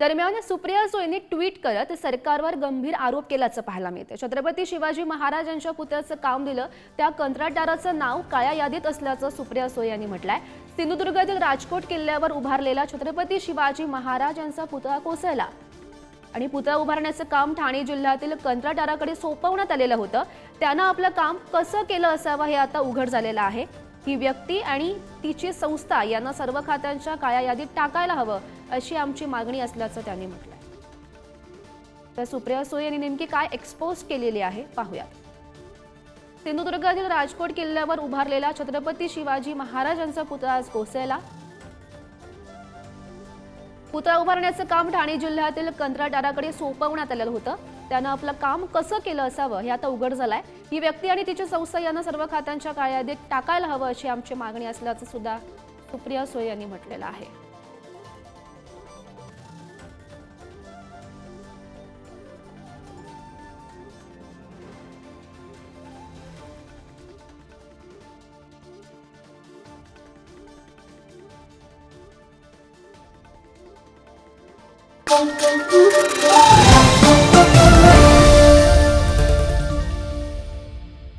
दरम्यान सुप्रिया सुळेंनी ट्विट करत सरकारवर गंभीर आरोप केल्याचं पाहायला मिळते छत्रपती शिवाजी महाराजांच्या पुतळ्याचं काम दिलं त्या कंत्राटदाराचं नाव काळ्या यादीत असल्याचं सुप्रिया सुळे यांनी म्हटलंय. सिंधुदुर्गातील राजकोट किल्ल्यावर उभारलेला छत्रपती शिवाजी महाराज यांचा पुतळा कोसळला. आणि पुतळा उभारण्याचं काम ठाणे जिल्ह्यातील कंत्राटदाराकडे सोपवण्यात आलेलं होतं. त्यानं आपलं काम कसं केलं असावं हे आता उघड झालेलं आहे. ही व्यक्ती आणि तिची संस्था यांना सर्व खात्यांच्या काळ्या यादीत टाकायला हवं अशी आमची मागणी असल्याचं त्यांनी म्हटलंय. तर सुप्रिया सुळे यांनी नेमकी काय एक्सपोज केलेली आहे पाहूयात. सिंधुदुर्गातील राजकोट किल्ल्यावर उभारलेला छत्रपती शिवाजी महाराजांचा पुतळा आज कोसळला. पुतळा उभारण्याचं काम ठाणे जिल्ह्यातील कंत्राटदाराकडे सोपवण्यात आलेलं होतं. त्यानं आपलं काम कसं केलं असावं हे आता उघड झालंय. ही व्यक्ती आणि तिची संस्था यांना सर्व खात्यांच्या काळ्या टाकायला हवं अशी आमची मागणी असल्याचं सुद्धा सुप्रिया सोय यांनी म्हटलेलं आहे. Thank you.